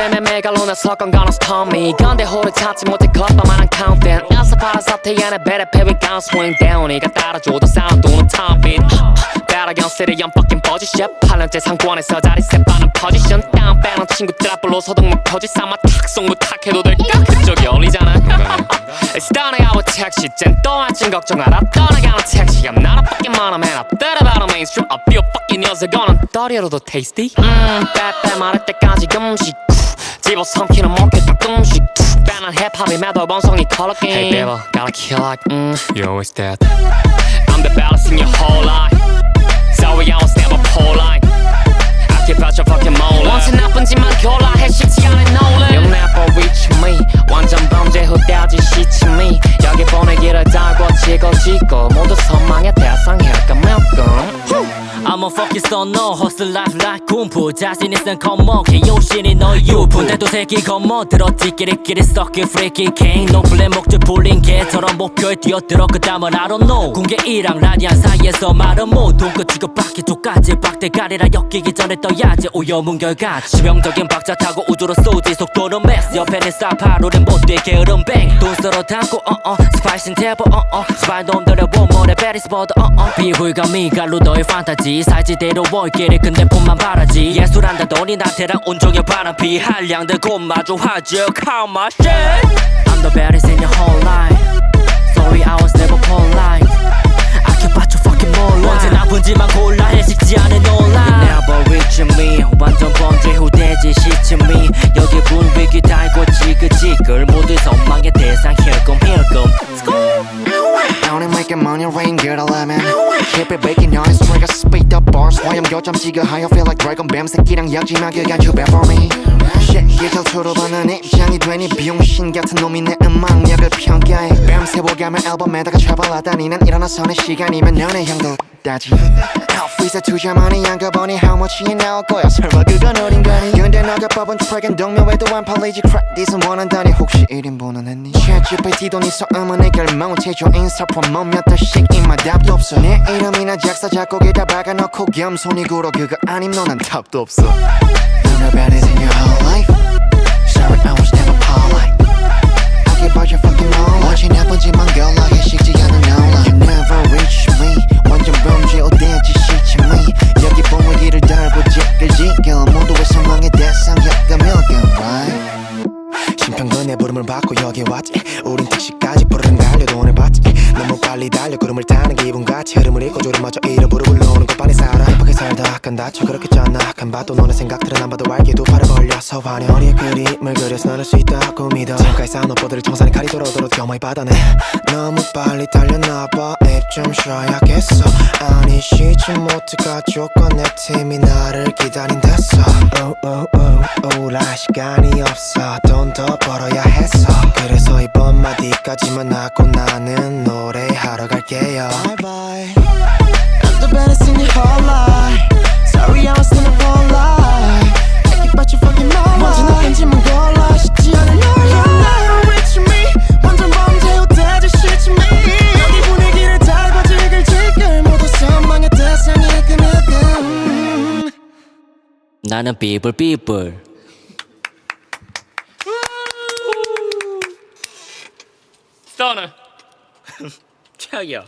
때문에 메갈로나 석건 가는 스톰이. 건데 호를 찾지 못해 겉바만한 카운팅 에스파라 사태 안에 베레 패비 간 swing down 이가 따라줘도 사운드 도는 탑빛 Better against city I'm fucking position 8년째 상권에서 자리 세빠는 포지션 다운 빼는 친구들 앞으로 소동목 터지 삼아 탁송 부탁해도 될까? 그쪽이 어울리잖아. It's starting out with 택시 쟨또 아침 걱정하라 떠나가는 택시 I'm not a fucking man I'm up That about a mainstream. I feel fucking 녀석은 떨이로도 tasty. 음 빼빼 말할 때까지 금식 집어삼키는 먹게 가끔씩 빼는 힙합이 매도 본성이 color game Hey baby gotta kill like mm You always dead I'm the baddest in your whole life Sorry I was never polite I keep out your fucking mole 원체 나쁜지만 골라해 쉽지 않은 노래 You'll never reach me 완전 범죄 후대하지 시침이 여기 보내기를 달고 찍어지고 모두 선망 I'm a fucking stunner hustle life like 쿵푸 자신 있은 컴먼 개요신이 너의 유품 대도 새끼 검어 들었지 끼리끼리 썩긴 freaky king. 노플의 목줄 풀린 개처럼 목표에 뛰어들어 그 다음은 I don't know. 공개 1랑 라디안 사이에서 말은 못. 돈끝 취급받기 조까지. 박대가리라 엮이기 전에 떠야지. 오염은 결같이 치명적인 박자 타고 우주로 쏘지. 속도는 맥스 옆에는 사파로는 못돼. 게으름 뱅돈 쓸어 담고 어어 스파이신 테이블 어어 스파이 놈들의 원몰에 베리스 버드 어어 비불감이 갈로 너의 판타지 사지대로 월길에 근데 폰만 바라지 예술한다더니 나태랑 온종일 바람피 한량들 곧 마주하죠 Count my shit I'm the baddest in your whole life Sorry I was never polite I can batch your fucking more 언제 나쁜지만 골라 해식지 않은 논란 Never reach me 완전 범죄 후대지 시침이 여기 분위기 달고 지그지글 모두 선망의 대상 힐끔 힐끔 I only making money rain good eleven Keep it baking on 교점 지그하여 feel like dragon 뱀 새끼랑 역지만 그가 you bad for me. Shit 예절 초로받는 입장이 되니 비용신 같은 놈이 내 음악력을 평가 보가면 앨범에다가 travel하다니 난 일어나서 내 시간이면 너네 형도 따지. Outfit에 투자만이 양가보니 how much이 나올 거야 설마 그건 어딘가니? 근데 너가 뽑은 트랙은 동묘에도 안 팔리지. 크레딧은 원한다니 혹시 1인분은 했니? ChatGPT도 네 소음은 해결 못해줘 인스타 프로모 몇 달씩 입마 답도 없어. 내 이름이나 작사 작곡에다 박아놓고 겸손히 굴어. 그거 아님 너난 답도 없어. You're the baddest in your whole life. Sorry I was never polite I give out your fucking all 우린 택시까지 부르는 달려 돈을 받지. 너무 빨리 달려 구름을 타는 기분 같이 흐름을 잊고 조름마저 이름으로 불러오는 것반이 살아. 힙하게 살다. 약간 다쳐 그렇겠잖아. 약간 봐도 너네 생각들은 안 봐도 알게 두 팔을 벌려서 환해 머리에 그림을 그려서 나눌 수 있다고 믿어 지금까지 쌓은 오빠들을 청산이 칼이 돌아도록 겸허히 받아내. 너무 빨리 달렸나봐. 입좀 쉬어야겠어. 아니 쉬지 못해 가족과 내 팀이 나를 기다린댔어. 오오오 오라 시간이 없어. 돈 더 벌어야 했어. 그래서 이 번 마디까지만 하고 나는 노래하러 갈게요 Bye bye I'm the baddest in your whole life Sorry I was never polite I keep out your fucking mouth 먼저 나쁜지만 골라 쉽지 않은 널 You never reach me 완전 범죄 호대지 시침이 여기 분위기를 달고 지글지글 모두 선망의 대상이 끔끔 나는 삐불삐불 스타는. 저기요